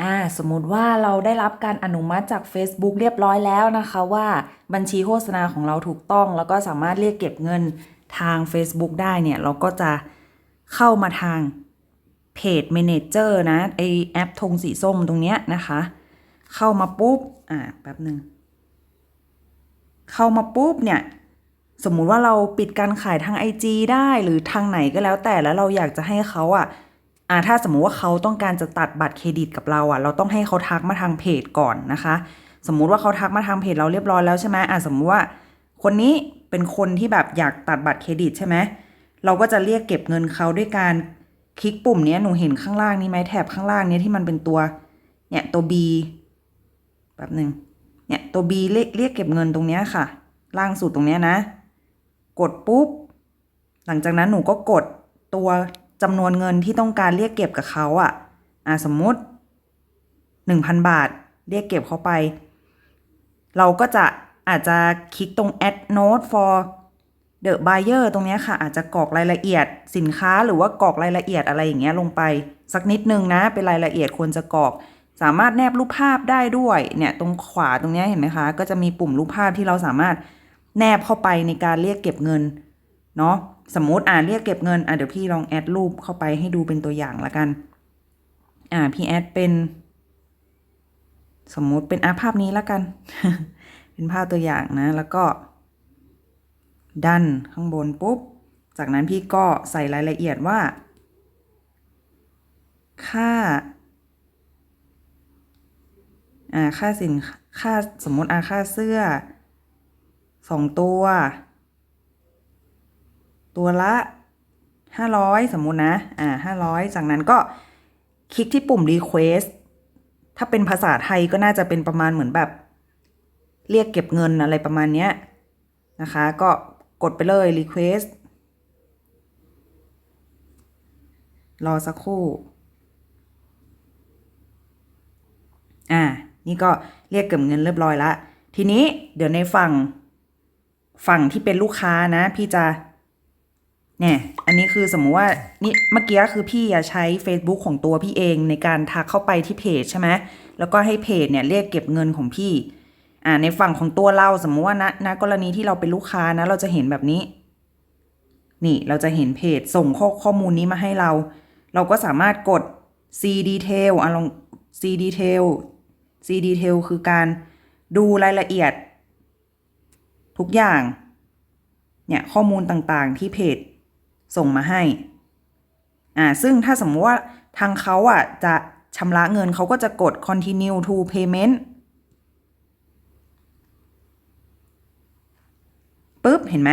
อ่าสมมุติว่าเราได้รับการอนุมัติจาก Facebook เรียบร้อยแล้วนะคะว่าบัญชีโฆษณาของเราถูกต้อง แล้วก็สามารถเรียกเก็บเงินทาง Facebook ได้เนี่ยเราก็จะเข้ามาทางเพจ Manager นะไอแอปธงสีส้มตรงเนี้ยนะคะ เข้ามาปุ๊บ อ่าแป๊บหนึ่งเข้ามาปุ๊บเนี่ยสมมุติว่าเราปิดการขายทาง IG ได้หรือทางไหนก็แล้วแต่แล้วเราอยากจะให้เขาอะ อ่าถ้าสมมุติว่าเขาต้องการจะตัดบัตรเครดิตกับเราอะ เราต้องให้เขาทักมาทางเพจก่อนนะคะ สมมุติว่าเขาทักมาทางเพจเราเรียบร้อยแล้วใช่ไหมอ่าสมมุติว่า คนนี้เป็นคนที่แบบอยากตัดบัตรเครดิตใช่ไหมเราก็จะเรียกเก็บเงินเขาด้วยการคลิกปุ่มเนี้ยหนูเห็นข้างล่างนี้ไหมแถบข้างล่างเนี้ยที่มันเป็นตัว เนี่ยตัว B แป๊บหนึ่งเนี่ยตัว B เรียกเรียกเก็บเงินตรงเนี้ยค่ะ ล่างสุดตรงเนี้ยนะ กดปุ๊บ หลังจากนั้นหนูก็กดตัว จำนวนเงินที่ต้องการเรียกเก็บกับเขาอะอะสมมุติหนึ่งพันบาท เรียกเก็บเขาไป เราก็จะอาจจะคลิกตรง add note for the buyer ตรงนี้ค่ะ อาจจะกรอกรายละเอียดสินค้าหรือว่ากรอกรายละเอียดอะไรอย่างเงี้ยลงไป สักนิดนึงนะ เป็นรายละเอียดควรจะกรอก สามารถแนบรูปภาพได้ด้วยเนี่ยตรงขวาตรงนี้เห็นไหมคะ ก็จะมีปุ่มรูปภาพที่เราสามารถแนบเข้าไปในการเรียกเก็บเงิน เนาะสมมติอ่าเรียกเก็บเงินอ่าเดี๋ยวพี่ลองแอดรูปเข้าไปให้ดูเป็นตัวอย่างละกัน อ่าพี่แอดเป็น สมมุติเป็นอาภาพนี้ละกัน เป็นภาพตัวอย่างนะ แล้วก็ ดันข้างบนปุ๊บ จากนั้นพี่ก็ใส่รายละเอียดว่า ค่าอ่าค่าสินค่าสมมติอ่าค่าเสื้อสองตัว ตัวละห้าร้อยสมมุตินะ อ่าห้าร้อยจากนั้นก็คลิกที่ปุ่ม request ถ้าเป็นภาษาไทยก็น่าจะเป็นประมาณเหมือนแบบ เรียกเก็บเงินอะไรประมาณเนี้ยนะคะ ก็กดไปเลย request รอสักครู่ อ่า นี่ก็เรียกเก็บเงินเรียบร้อยละ ทีนี้เดี๋ยวในฝั่ง ฝั่งที่เป็นลูกค้านะ พี่จะ เนี่ยอันนี้คือสมมุติว่านี่เมื่อกี้คือพี่ใช้ Facebook ของตัวพี่เองในการทักเข้าไปที่เพจใช่ไหมแล้วก็ให้เพจเนี่ยเรียกเก็บเงินของพี่อ่าในฝั่งของตัวเราสมมุติว่าณณกรณีที่เราเป็นลูกค้านะ เราจะเห็นแบบนี้ นี่เราจะเห็นเพจส่งข้อข้อมูลนี้มาให้เรา เราก็สามารถกด C detail อะลอง C detail C detail คือการดูรายละเอียด ทุกอย่าง เนี่ยข้อมูลต่างๆที่เพจ ส่งมาให้ อ่า ซึ่งถ้าสมมติว่าทางเขาอะจะชำระเงินเขาก็จะกด continue to payment ปุ๊บ เห็นไหม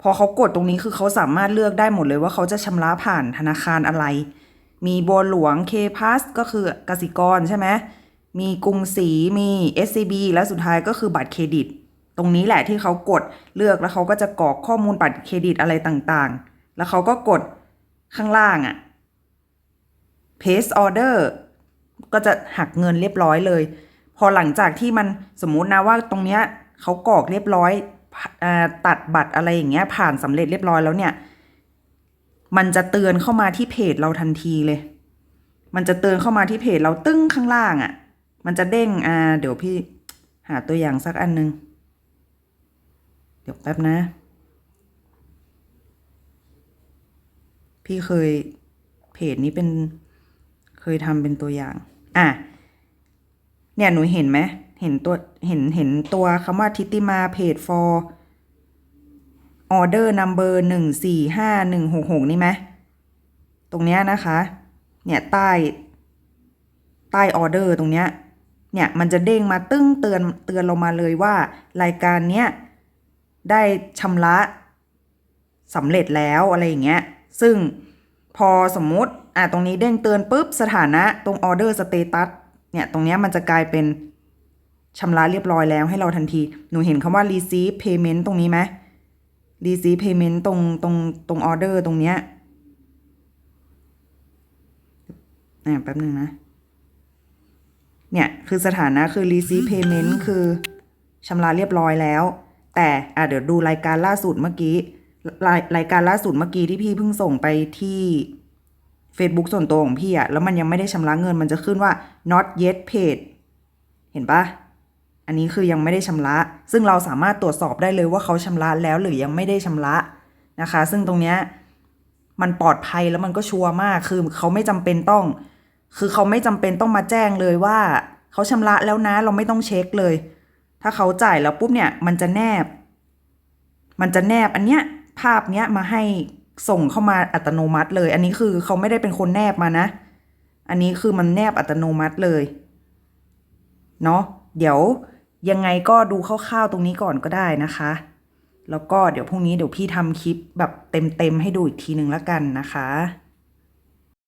พอเขากดตรงนี้คือเขาสามารถเลือกได้หมดเลยว่าเขาจะชำระผ่านธนาคารอะไร มีบัวหลวง Kpass ก็คือกสิกรใช่ไหม มีกรุงศรี มี SCB และสุดท้ายก็คือบัตรเครดิต รงนี้แหละที่เขากดเลือกแล้วเขาก็จะกรอกข้อมูลบัตรเครดิตอะไรต่างๆ แล้วเขาก็กดข้างล่างอะ่ะ paste order ก็จะหักเงินเรียบร้อยเลย พอหลังจากที่มันสมมุตินะว่าตรงเนี้ยเขากรอกเรียบร้อยตัดบัตรอะไรอย่างเงี้ยผ่านสำเร็จเรียบร้อยแล้วเนี่ย มันจะเตือนเข้ามาที่เพจเราทันทีเลย มันจะเตือนเข้ามาที่เพจเราตึ้งข้างล่างอะ่ะ มันจะเด้งอ่าเดี๋ยวพี่หาตัวอย่างสักอันนึง เดี๋ยวแป๊บนะ พี่เคยเพจนี้เป็นเคยทำเป็นตัวอย่าง อะ เนี่ยหนูเห็นไหมเห็นตัวเห็นเห็นตัวคำว่าทิติมาเพจ for order number หนึ่งสี่ห้าหนึ่งหกหกนี่ไหมตรงเนี้ยนะคะ เนี่ยใต้ใต้ออเดอร์ตรงเนี้ย เนี่ยมันจะเด้งมาตึ้งเตือนเตือนเรามาเลยว่า รายการเนี้ย ได้ชำระสำเร็จแล้วอะไรอย่างเงี้ย ซึ่งพอสมมุติอะตรงนี้เด้งเตือนปุ๊บสถานะตรงออเดอร์สเตตัสเนี่ยตรงเนี้ยมันจะกลายเป็นชำระเรียบร้อยแล้วให้เราทันที หนูเห็นคำว่า receive payment ตรงนี้ไหม receive payment ตรงตรงตรงออเดอร์ตรงเนี้ยอะแป๊บนึงนะ เนี่ย คือสถานะคือ receive payment คือชำระเรียบร้อยแล้ว แต่อะเดี๋ยวดูรายการล่าสุดเมื่อกี้รายรายการล่าสุดเมื่อกี้ที่พี่เพิ่งส่งไปที่ Facebook ส่วนตัวของพี่อะแล้วมันยังไม่ได้ชำระเงินมันจะขึ้นว่า not yet paid เห็นปะอันนี้คือยังไม่ได้ชำระ ซึ่งเราสามารถตรวจสอบได้เลยว่าเขาชำระแล้วหรือยังไม่ได้ชำระนะคะ ซึ่งตรงเนี้ยมันปลอดภัยแล้วมันก็ชัวร์มาก คือเขาไม่จำเป็นต้อง คือเขาไม่จำเป็นต้องมาแจ้งเลยว่า เขาชำระแล้วนะเราไม่ต้องเช็คเลย ถ้าเขาจ่ายแล้วปุ๊บเนี่ยมันจะแนบ มันจะแนบอันเนี้ยภาพเนี้ยมาให้ส่งเข้ามาอัตโนมัติเลย อันนี้คือเขาไม่ได้เป็นคนแนบมานะ อันนี้คือมันแนบอัตโนมัติเลย เนาะเดี๋ยวยังไงก็ดูคร่าวๆตรงนี้ก่อนก็ได้นะคะ แล้วก็เดี๋ยวพรุ่งนี้เดี๋ยวพี่ทำคลิปแบบเต็มๆให้ดูอีกทีหนึ่งแล้วกันนะคะ